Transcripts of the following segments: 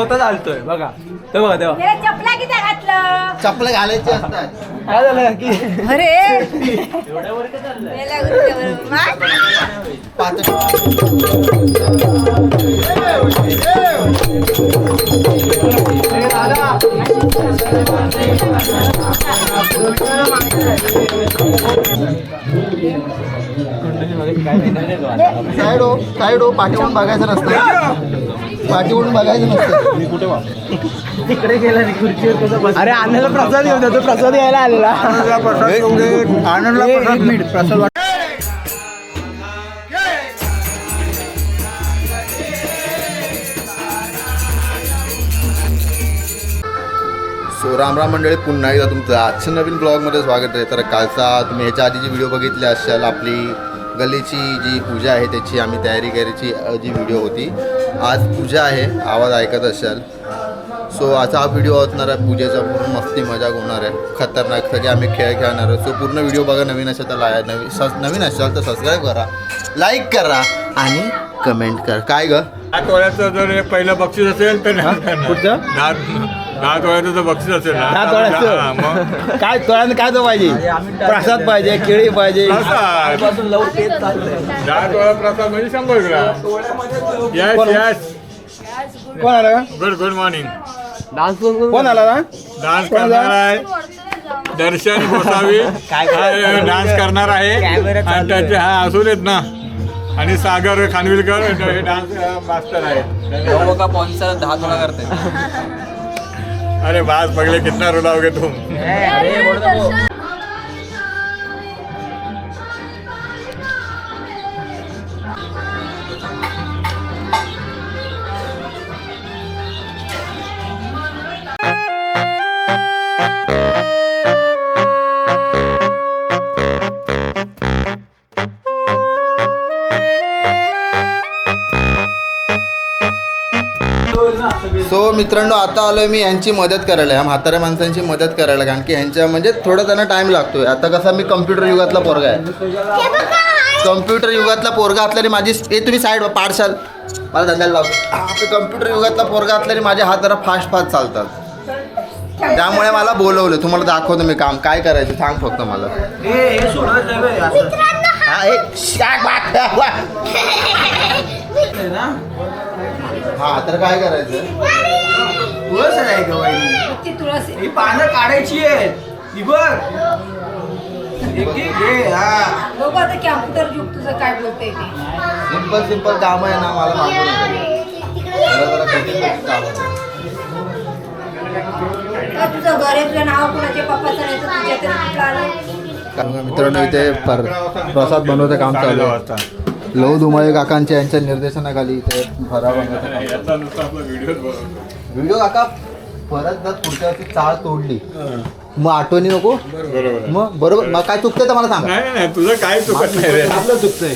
स्वतः चालतोय बघा. ते बघा तेव्हा त्याला चपला किती घातलं? चपल घालायची असतात. काय झालं की? अरे! याला गुरुदेव मा- पाच साईड हो साईड हो पाठीवरून बघायचं नसतं पाठीवरून बघायचं नसतं. मी कुठे तिकडे गेला खुर्चीवर अरे आणायला प्रसाद घेऊन येतो प्रसाद घ्यायला आलेला. आनंदला एक मिनिट प्रसाद सो रामराम मंडळी पुन्हा एकदा तुमचं आजच्या नवीन ब्लॉगमध्ये स्वागत आहे. तर कालचा तुम्ही ह्याच्या आधी जी व्हिडिओ बघितले असाल आपली गल्लीची जी पूजा आहे त्याची आम्ही तयारी करायची जी व्हिडिओ होती. आज पूजा आहे आवाज ऐकत असाल. सो आजचा हा व्हिडिओ असणार आहे पूजेचा पूर्ण मस्ती मजाक होणार आहे. खतरनाक सगळे आम्ही खेळ खेळणार आहे सो पूर्ण व्हिडिओ बघा नवीन असेल तर लाय नवीन नवीन असाल तर सबस्क्राईब करा लाईक करा आणि कमेंट करा. काय ग? तोळ्याचं जर हे पहिलं बक्षीस असेल तर नाही करणार. कुठचं? दहा दहा तोळ्याचं जर बक्षीस असेल ना दहा हा, तोळ्याचं मग? काय तोळ्यानं काय तो पाहिजे? प्रसाद पाहिजे केळी पाहिजे. प्रसाद. चाललंय. दहा तोळा प्रसाद म्हणजे शंभर ग्राम. यस कोण? यस कोण आला? का गुड गुड मॉर्निंग डान्स कोण आला? ना डान्स कोण करणार? आहे. दर्शन गोसावी. हा डान्स करणार आहे. आणि त्याचे हा असून येत ना. आणि सागर खानविलकर हे डान्स मास्टर आहे का पॉन्सर दहा तोळा करते. अरे बास पगले कितना रुलाओगे तुम. मित्रांनो आता आलोय मी यांची मदत करायला या म्हाताऱ्या माणसांची मदत करायला कारण की यांच्या म्हणजे थोडं त्यांना टाइम लागतोय. आता कसा मी कम्प्युटर युगातला पोरगा आहे. कम्प्युटर युगातला पोरगा असल्याने माझी ए तुम्ही साईड पाडशाल मला धंद्याला लावतो कम्प्युटर युगातला पोरगा असल्याने माझे हात जरा फास्ट फास्ट चालतात. त्यामुळे मला बोलवलं. तुम्हाला दाखवतो मी काम. काय करायचं सांग फक्त मला. हा. हा तर काय करायचं? तुळस आहे ती तुळस ही पानं काढायची आहेत. ही बघ. एक एक घे हा. बघू आता कॅम्प्युटर युग तुझं काय बोलतंय ते. सिंपल सिंपल काम आहे ना मला मागू नका जरा जरा कठीण कठीण काम आहे. का तुझं घर आहे? तुझं नाव कुणाच्या पप्पाचं नाही तर तुझ्या तरी कुठलं आलं कारण का मित्रांनो इथे पर प्रसाद बनवतं काम चालू आहे. लव धुमाळे काकांच्या यांच्या निर्देशनाखाली इथे फरा बनवतं काम चालू आहे. याचा नुसता आपला व्हिडिओ बनवतो व्हिडिओ काका परत जर पुढच्या वर्षी चाळ तोडली मग आठवणी नको? बरोबर. मग बरोबर. मग काय चुकते तर मला सांग. नाही नाही, नाही तुझं काय चुकत नाही रे. आपलं चुकतंय.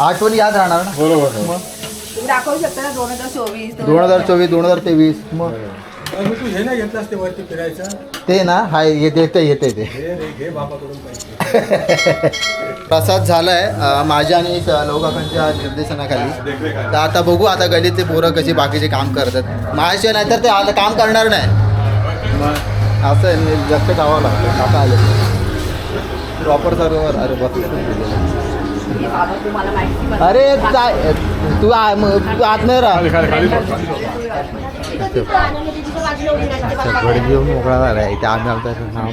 आठवणी याद राहणार ना? बरोबर. आहे. तुम्ही दाखवू शकता ना दोन हजार चोवीस दोन हजार चोवीस दोन हजार तेवीस. मग? तू हे नाही घेतलास ते वरती फिरायचं? ते ना हाय येते येते येते ते हे रे घे बापाकडून पैसे. प्रसाद झालाय अं, माझ्या आणि लवकाकांच्या निर्देशनाखाली. तर आता बघू आता गलीतले पोरं कशी बाकीचे काम करतात. माझ्याशिवाय नाही तर ते आता काम करणार नाही. मग असं आहे, मी ठेवावं लागतं काका आले. प्रॉपर सर्वर अरे बस अरे तू आ- मग तू आत नाही राहा. मोकळा झाला इथे आम्ही आमचं नाव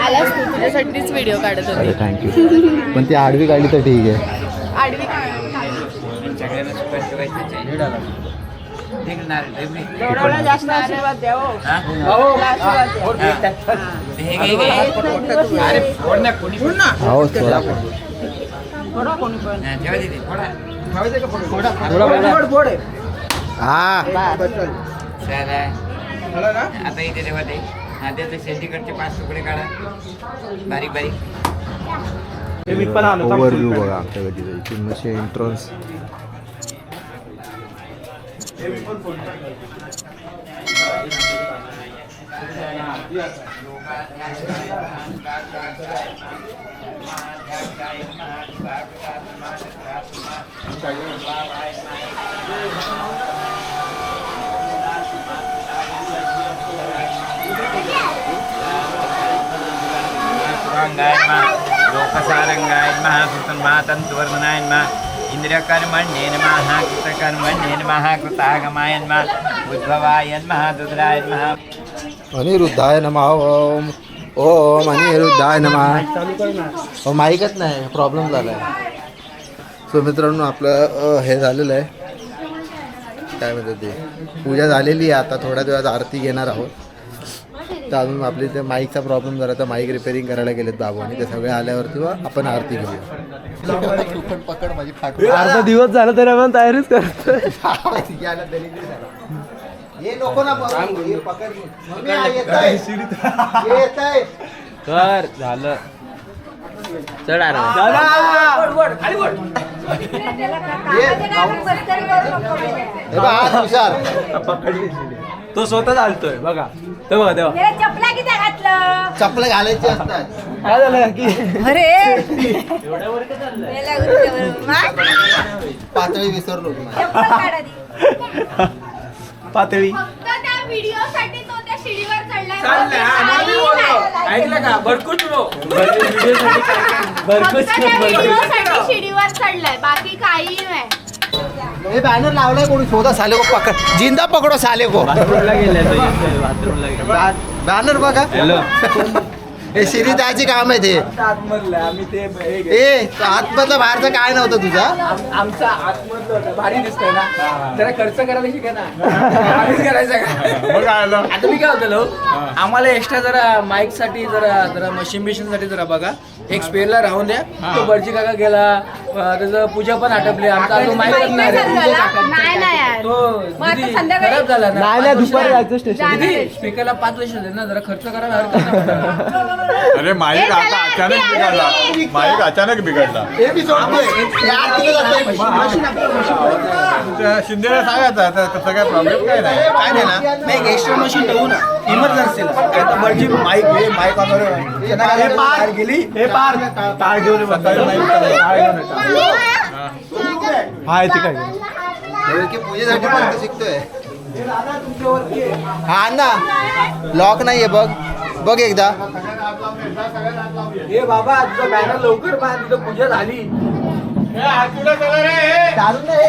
आलास तू तुझ्यासाठीच व्हिडिओ काढत अरे होते थँक्यू पण ती आडवी काढली तर ठीक आहे. आडवी एवढा जास्त आशीर्वाद द्या हो. हो. हा. आता इथे तेव्हा ते हा त्याचे सेंटीकडचे पाच तुकडे काढा. बारीक बारीक. मी पण आलो ओव्हरव्ह्यू बघा आमच्या Sarangay ma, Loka Sarangay ma, Sultan Matan, Tuwarmanayan ma, इंद्रियकर्मण्ये नमः कृतकर्मण्ये नमः कृतागमाय नमः उद्भवाय नमः दुद्राय नमः अनिरुद्धाय नमा ओम ओम अनिरुद्धाय नमा। हो माईकच नाही प्रॉब्लेम झाला आहे सो मित्रांनो आपलं हे झालेलं आहे. काय म्हणतात ते? पूजा झालेली आहे आता थोड्या दिवसात आरती घेणार आहोत. तर अजून आपली ते माईकचा प्रॉब्लेम झाला तर माईक रिपेअरिंग करायला गेलेत बाबू आणि ते सगळे आल्यावरती आपण आरती माझी अर्धा दिवस झाला तरी आपण तयारीच नको ना आहे. कर. झालं. चढ हे तो स्वतः चालतोय बघा. ते बघा तेव्हा चपला किती घातलं? चपलं घालायची असतात काय झालं की? अरे! मेला गुत्त्यावर. मा? पातळी विसरलो तुम्हाला चप्पल काढ आधी. पातळी. फक्त त्या व्हिडिओ साठी तो त्या शिडीवर चढलाय. चाललंय हा, बाकी म्हणून काही नाही. बोललो. ऐकलं का? भरपूर लो फक्त त्या व्हिडिओ साठी शिडीवर चढलाय. बाकी काही नाही. हे बॅनर लावलाय कोणी? शोधा साले को पकड. जिंदा पकडो साले को बॅनर बघा. हॅलो. हे शिरी द्यायचे काम आहे ते. हे ए तो आतमधलं बाहेरचं काय नव्हतं तुझा? आम- आमचा आतमधलं होतं. भारी दिसतंय ना? जरा खर्च करायला शिका ना. करायचा का? मग आलं आता मी काय होतं आम्हाला एक्स्ट्रा जरा माईकसाठी जरा जरा मशीन बिशीन साठी जरा बघा. एक स्पेअरला राहून द्या. तो बर्जी काका गेला. त्याचं पूजा पण आटपली आमचा अजून नाही नाही आहे. झाला? नाही नाही यार. तो मग आता दीदी, संध्याकाळी? खराब झाला ना नाही, पाच वर्ष दुपारी झाली. जायचं स्टेशन. दीदी, स्पीकरला पाच वर्ष झाले ना जरा खर्च करायला हरकत नाही. अरे माईक आता अचानक बिघडला. माईक अचानक बिघडला हे हे. त्या शिंदेला सांगायचं आता तसं काय प्रॉब्लेम काय नाही काय नाही ना नाही एक एक्स्ट्रा मशीन ठेवू ना इमर्जन्सीला बर्जी माईक हे माईक वगैरे हे पार गेली हे पार काय घेऊन सकाळी माईक काय पूजेसाठी पण शिकतोय हा ना लॉक नाहीये बघ बघ एकदा। हे बाबा तुझं बॅनर लवकर बाँध पूजा झाली. चालू नाही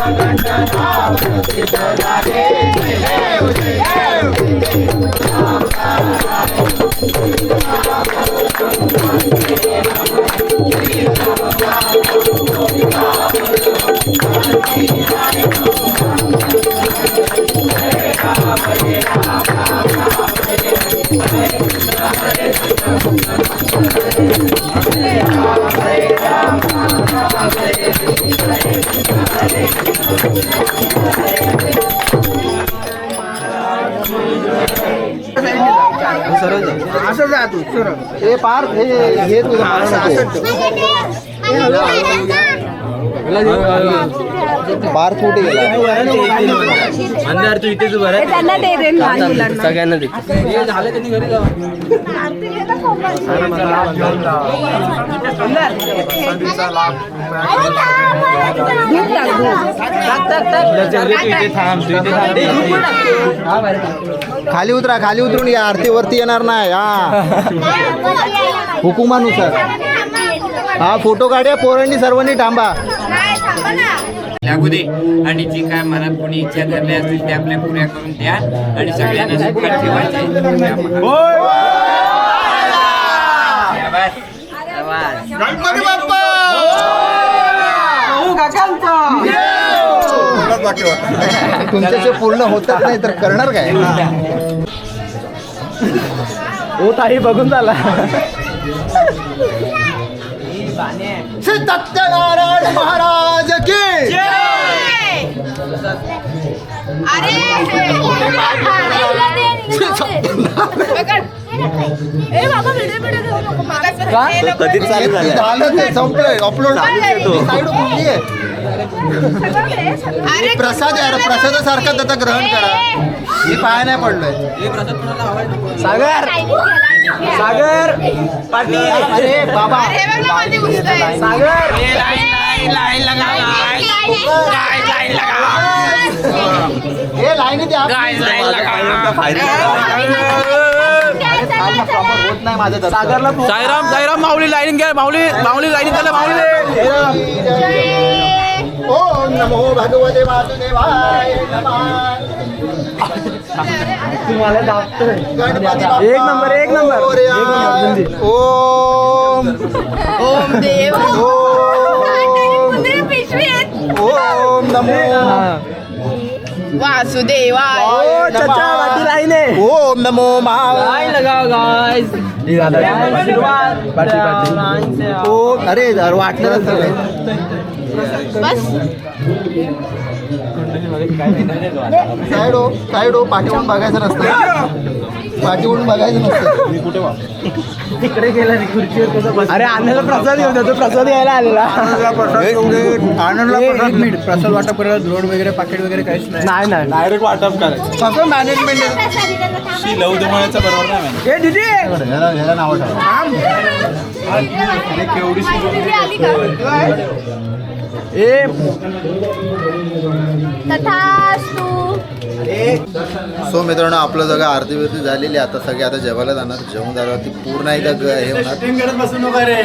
झालंय तो. असं जा तू सरळ हे पार हे हे तुझं पार नको. पार कुठे गेला. अंधार तू इथेच उभा हे त्यांना दे लहान मुलांना. सगळ्यांना दे. हे झालं त्यांनी घरी. खाली उतरा खाली उतरून या. आरतीवरती येणार नाही. हा. हुकुमानुसार. हा फोटो काढ्या. पोरांनी सर्वांनी थांबा. लागू दे. आणि जी काय मनात कोणी इच्छा धरल्या असतील त्या आपल्या पुऱ्या करून द्या. आणि सगळ्यांना सुखात ठेवायचे होतं? तुमच्याचे पूर्ण होतच नाही तर करणार काय? हो ताई बघून झाला. श्री सत्यनारायण महाराज की अरे! ए बाबा व्हिडिओ व्हिडिओ घेऊ नको मागास कधी चालू झालं ते संपलंय. अपलोड अरे प्रसाद यार प्रसादासारखा त्याचा ग्रहण करा. मी पाय नाही पडलोय. सागर! सागर पाटील. अरे बाबा. अरे बघ ना मध्ये घुसतोय. सागर. हे लाईनी द्या होत नाही माझं. सागरला साईराम साईराम माऊली लाईन घ्या. माऊली माऊली लाईन त्याला माऊली. ओम नमो भगवते वासुदेवाय नमः। तुम्हाला दाखतोय गणपती बाप्पा एक नंबर, एक नंबर. मोरया. एक नंबर, अजून ओम। ओम देव। ओम। कुंदरी पिशवी आहेत. ओम नमो। वासुदेवाय ओ चचा वाटी लाईन आहे ओम नमो महा लाईन लगाओ गाइस आशीर्वाद पाटी पाटी ओम अरे यार वाटलं बस साईड हो साईड हो पाठीवरून बघायचं नसतं पाठीवरून बघायचं नसतं. तिकडे गेला खुर्चीवर अरे आणायला प्रसाद घेऊन जातो प्रसाद घ्यायला आलेला. आनंदला एक मिनिट. प्रसाद वाटप करायला द्रोड वगैरे पाकिट वगैरे काहीच नाही. नाही नाही. डायरेक्ट वाटप करायचं. सगळं मॅनेजमेंट बरोबर नाही ए दीदी! ह्याला नाव दीदी आली का? ए. तथास्तु. सो मित्रांनो आपलं सगळं आरती बिरती झालेली आहे. आता सगळे आता जेवायला जाणार. जेवण झाल्यावरती पूर्ण एकदा हे होणार. बसू नको रे.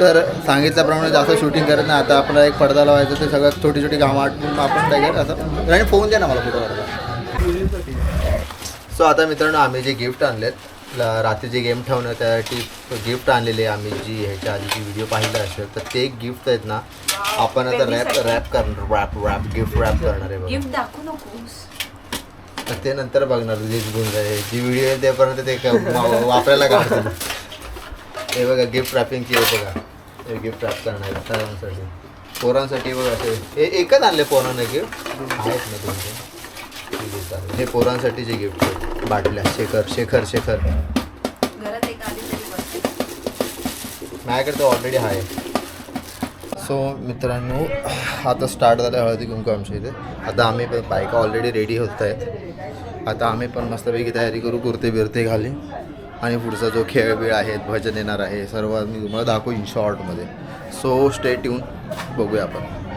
तर सांगितल्याप्रमाणे जास्त शूटिंग करत नाही. आता आपल्याला एक पडदा लावायचं ते सगळं छोटी छोटी कामं आटपून आपण काय करत असं. आणि फोन द्या ना मला फोटो काढायला सो आता मित्रांनो आम्ही जे गिफ्ट आणलेत ल- रात्री जे गेम ठेवणं त्यासाठी गिफ्ट आणलेले आहे आम्ही जी ह्याच्या आधीची व्हिडिओ पाहिला असेल तर ते गिफ्ट आहेत ना. आपण आता रॅप रॅप करणार रॅप रॅप गिफ्ट रॅप करणार आहे बघा. गिफ्ट दाखवू नकोस. तर ते नंतर बघणार रिलीज गुण जी व्हिडिओ येईल तेपर्यंत ते क- वापरायला काढतील हे बघा गिफ्ट रॅपिंगची आहे बघा. हे गिफ्ट रॅप करणार आहे सर्वांसाठी पोरांसाठी बघा ते हे एकच आणले पोरांना गिफ्ट आहेत ना तुमचे? आहे. हे पोरांसाठी जे गिफ्ट आहे. बाटल्या. शेखर शेखर शेखर. माझ्याकडे तर ऑलरेडी आहे. सो मित्रांनो आता स्टार्ट झालं आहे हळदी कुंकू आमच्या इथे. आता आम्ही पण बायका ऑलरेडी रेडी होत आहेत. आता आम्ही पण मस्तपैकी तयारी करू कुर्ते बिरते घाली आणि पुढचा जो खेळ बिळ आहेत भजन येणार आहे सर्व मी तुम्हाला दाखवू इन शॉर्टमध्ये सो स्टे ट्यून बघूया आपण.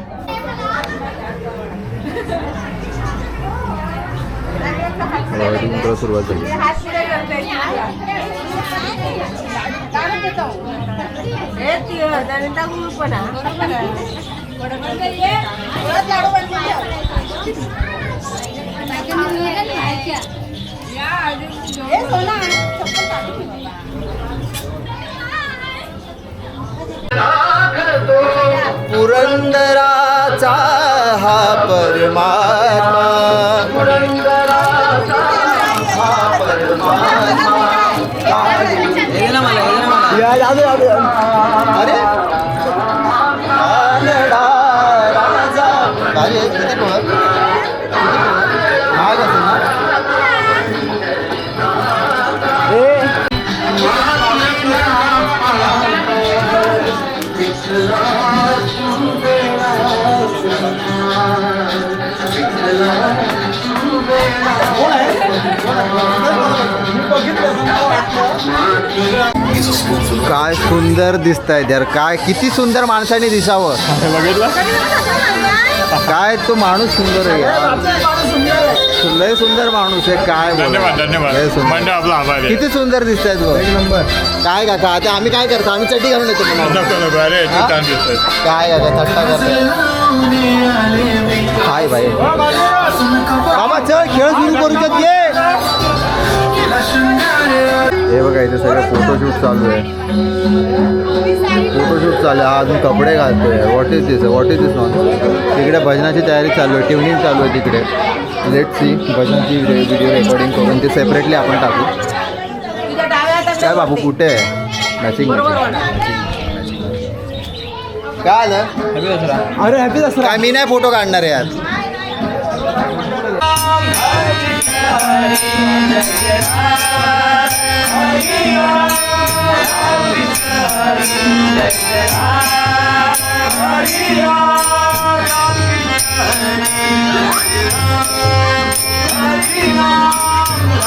सोना, चप्पल काढून ठेव. पुरंदराचा हा परमात्मा पुरंदराचा हा परमात्मा या काय सुंदर दिसत आहेत यार काय किती सुंदर माणसाने दिसावं. काय तो माणूस सुंदर आहे यार. लय सुंदर माणूस आहे काय. धन्यवाद धन्यवाद. लय सुंदर. म्हणजे आपला आभार आहे. किती सुंदर दिसत आहेत बघ नंबर. काय काका आता आम्ही काय करतो? आम्ही चड्डी घालून येतो पुन्हा. नको नको अरे तू? छान दिसतोय. काय काका थट्टा करताय? हाय भाई बाबा चल खेळ सुरू करू शकत ये. हे बघा इथे सगळं फोटोशूट चालू आहे फोटोशूट चालू आहे हा अजून कपडे घालतोय what is this what is this non तिकडे भजनाची तयारी चालू आहे ट्युनिंग चालू आहे तिकडे लेट सी भजनची व्हिडिओ रेकॉर्डिंग करून ते सेपरेटली आपण टाकू काय बाबू कुठे आहे मॅचिंग काय आलं अरे हॅपी दसरा काय मी नाही फोटो काढणार आहे Hari Ram, Hari Ram.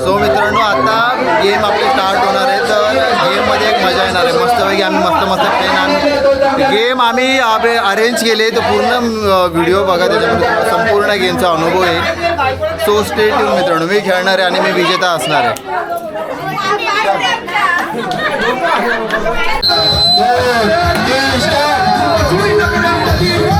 So मित्रांनो आता गेम आपले स्टार्ट होणार आहे. तर गेममध्ये एक मजा येणार आहे. मस्तपैकी आम्ही मस्त मस्त प्लेन गेम आम्ही अरेंज केले. तर पूर्ण व्हिडिओ बघा. त्याच्यामध्ये संपूर्ण गेमचा अनुभव आहे. सो स्टेट मित्रांनो. मी खेळणार आहे आणि मी विजेता असणार आहे. मध्ये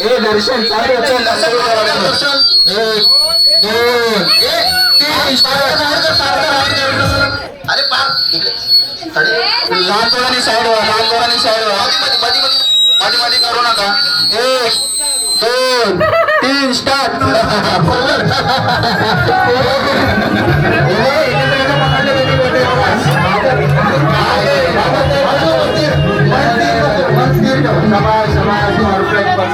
ए दर्शन चालू दर्शन एक दोन तीन अरे पार लहान साईड व्हा लहान पोरांनी साईड व्हा मध्ये मध्ये मध्ये मध्ये करू नका. एक दोन तीन स्टार्ट